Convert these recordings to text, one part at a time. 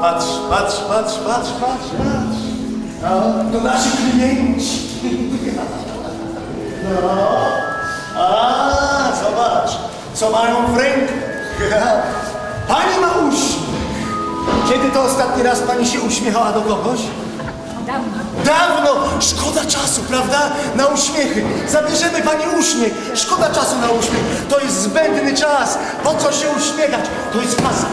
Patrz, patrz, patrz, patrz, patrz, patrz. No, to nasi klienci. No. A, zobacz, co mają w ręku. Pani ma uśmiech. Kiedy to ostatni raz pani się uśmiechała do kogoś? Dawno. Dawno! Szkoda czasu, prawda? Na uśmiechy. Zabierzemy pani uśmiech. Szkoda czasu na uśmiech. To jest zbędny czas. Po co się uśmiechać? To jest kasa.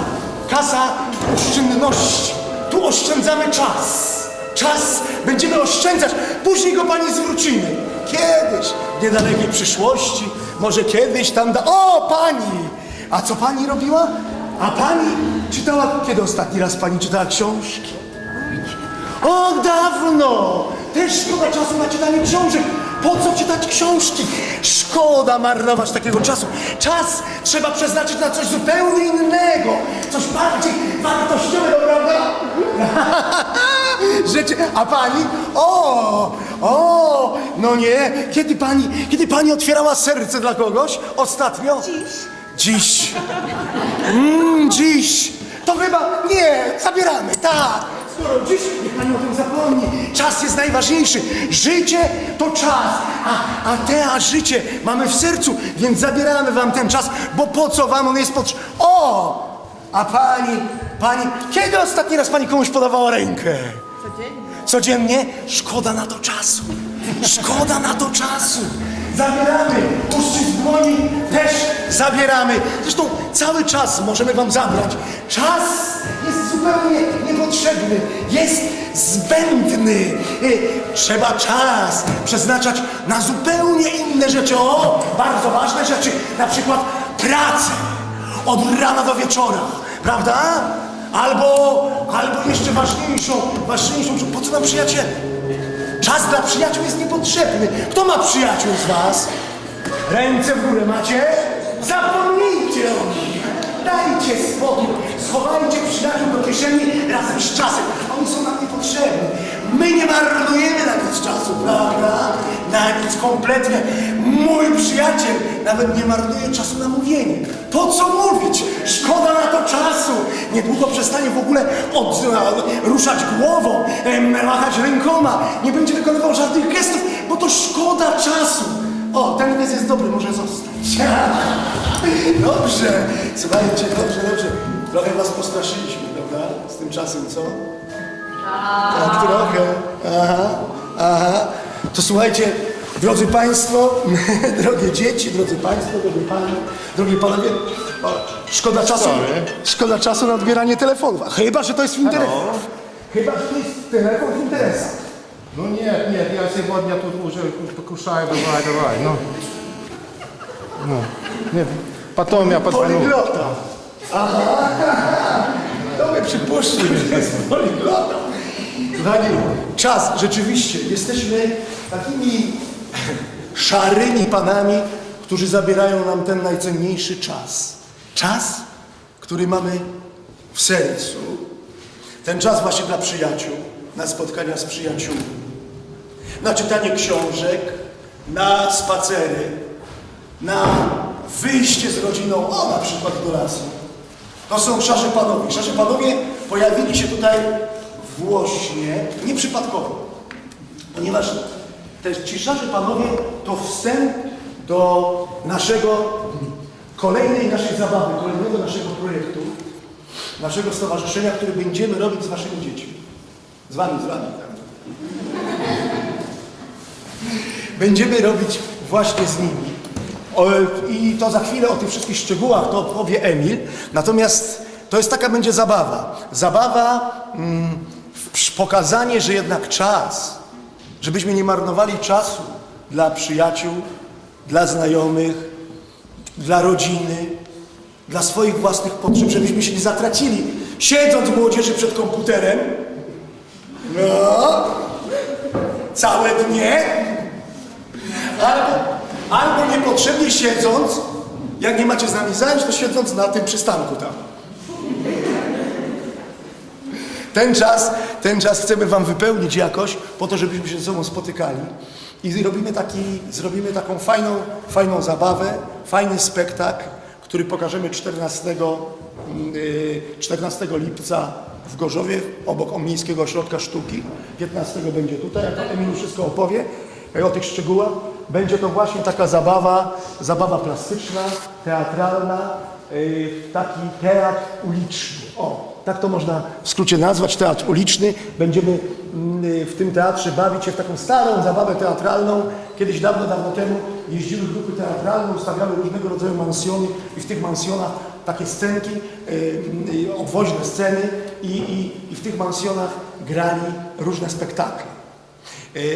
Kasa oszczędności. Tu oszczędzamy czas. Czas będziemy oszczędzać. Później go pani zwrócimy. Kiedyś, w niedalekiej przyszłości, może kiedyś tam da... O, pani! A co pani robiła? A pani czytała... Kiedy ostatni raz pani czytała książki? O, dawno! Też szkoda czasu na czytanie książek. Po co czytać książki? Szkoda marnować takiego czasu. Czas trzeba przeznaczyć na coś zupełnie innego. Coś bardziej wartościowego, prawda? Rzeczy... A pani? O! O! No nie. Kiedy pani, kiedy pani otwierała serce dla kogoś? Ostatnio? Dziś. Dziś. Mm, dziś. To chyba nie, zabieramy, tak. Skoro dziś, niech pani o tym zapomni. Czas jest najważniejszy. Życie to czas, a, a te, a życie mamy w sercu, więc zabieramy wam ten czas, bo po co wam on jest potrzebny? O! A pani, pani, kiedy ostatni raz pani komuś podawała rękę? Codziennie. Codziennie? Szkoda na to czasu. Szkoda na to czasu. Zabieramy. Uścisk dłoni też zabieramy. Zresztą cały czas możemy wam zabrać. Czas niepotrzebny. Jest zbędny. Y, Trzeba czas przeznaczać na zupełnie inne rzeczy. O, bardzo ważne rzeczy. Na przykład pracę. Od rana do wieczora. Prawda? Albo, albo jeszcze ważniejszą, ważniejszą, po co nam przyjaciele? Czas dla przyjaciół jest niepotrzebny. Kto ma przyjaciół z was? Ręce w górę macie? Zapomnijcie o nich. Dajcie spokój. Schowajcie przyjaciół do kieszeni razem z czasem. Oni są nam niepotrzebni. My nie marnujemy na nic czasu, prawda? Na nic kompletnie. Mój przyjaciel nawet nie marnuje czasu na mówienie. Po co mówić? Szkoda na to czasu. Niedługo przestanie w ogóle od, ruszać głową, em, machać rękoma. Nie będzie wykonywał żadnych gestów, bo to szkoda czasu. O, ten gest jest dobry, może zostać. Dobrze. Słuchajcie, dobrze, dobrze. Trochę was postraszyliśmy, prawda? Z tym czasem, co? Tak, trochę. Aha, aha. To słuchajcie, drodzy Państwo, drogie dzieci, drodzy Państwo, drogie Panie, drogi Panowie, o, szkoda czasu, Sorry. szkoda czasu na odbieranie telefonów. A Chyba, że to jest w interesach. Chyba, że to jest telefon w interesach. Ну нет, нет, я сегодня тут уже покушаю, давай, давай, ну. Ну, нет, потом я позвоню. Poliglota. Aha. To by przypuszczył, że jest poliglota. Kochani, czas, rzeczywiście, jesteśmy takimi szarymi panami, którzy zabierają nam ten najcenniejszy czas. Czas, który mamy w sercu. Ten czas właśnie dla przyjaciół, na spotkania z przyjaciółmi, na czytanie książek, na spacery, na wyjście z rodziną, o na przykład do lasu. To są szarzy panowie. Szarzy panowie pojawili się tutaj właśnie nieprzypadkowo, ponieważ te, ci szarzy panowie to wstęp do naszego, kolejnej naszej zabawy, kolejnego naszego projektu, naszego stowarzyszenia, który będziemy robić z waszymi dziećmi. Z wami, z wami. Tak. Będziemy robić właśnie z nimi. I to za chwilę o tych wszystkich szczegółach to powie Emil. Natomiast to jest taka będzie zabawa. Zabawa, mm, w pokazanie, że jednak czas, żebyśmy nie marnowali czasu dla przyjaciół, dla znajomych, dla rodziny, dla swoich własnych potrzeb, żebyśmy się nie zatracili. Siedząc młodzieży przed komputerem, no, całe dnie, albo, albo niepotrzebnie siedząc, jak nie macie z nami zajęć, to siedząc na tym przystanku tam. Ten czas, ten czas chcemy wam wypełnić jakoś, po to, żebyśmy się ze sobą spotykali. I zrobimy, taki, zrobimy taką fajną, fajną zabawę, fajny spektakl, który pokażemy 14, mm, y, 14 lipca w Gorzowie, obok Miejskiego Ośrodka Sztuki. 15 będzie tutaj, a to Emilu wszystko opowie o tych szczegółach. Będzie to właśnie taka zabawa, zabawa plastyczna, teatralna, y, taki teatr uliczny. O, tak to można w skrócie nazwać, teatr uliczny. Będziemy mm, y, w tym teatrze bawić się w taką starą zabawę teatralną. Kiedyś dawno, dawno temu jeździły grupy teatralne, ustawiały różnego rodzaju mansjony i w tych mansjonach takie scenki, y, obwoźne sceny i, i, i w tych mansjonach grali różne spektakle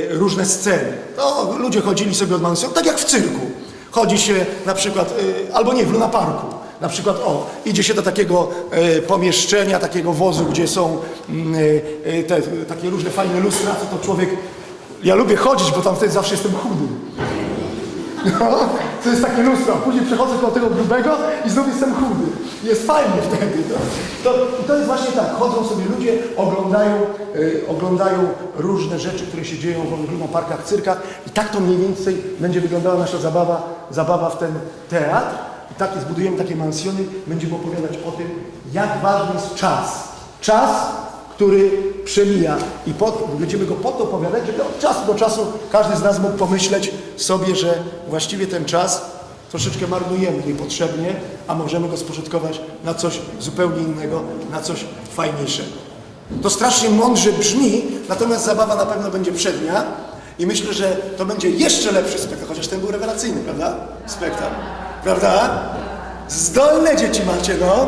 różne sceny. No, ludzie chodzili sobie od mansjonu, tak jak w cyrku. Chodzi się na przykład, y, albo nie, w Luna Parku. Na przykład, o, idzie się do takiego y, pomieszczenia, takiego wozu, gdzie są mm, te, takie różne fajne lustra, to człowiek... Ja lubię chodzić, bo tam wtedy zawsze jestem chudy. No, to jest takie lustro. Później przechodzę koło tego grubego i znów jestem chudy. Jest fajnie wtedy. No. To, to jest właśnie tak. Chodzą sobie ludzie, oglądają, y, oglądają różne rzeczy, które się dzieją w parkach, cyrkach. I tak to mniej więcej będzie wyglądała nasza zabawa, zabawa w ten teatr. I takie zbudujemy takie mansjony. Będziemy opowiadać o tym, jak ważny jest czas. Czas, który przemija i po, będziemy go po to opowiadać, żeby od czasu do czasu każdy z nas mógł pomyśleć sobie, że właściwie ten czas troszeczkę marnujemy niepotrzebnie, a możemy go spożytkować na coś zupełnie innego, na coś fajniejszego. To strasznie mądrze brzmi, natomiast zabawa na pewno będzie przednia i myślę, że to będzie jeszcze lepszy spektakl, chociaż ten był rewelacyjny, prawda? Spektakl, prawda? Zdolne dzieci macie, no.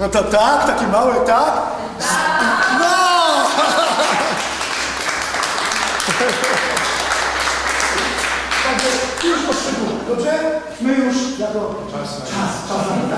No to tak, takie małe, tak? Dobrze? My już jako czas, czas, czas, czas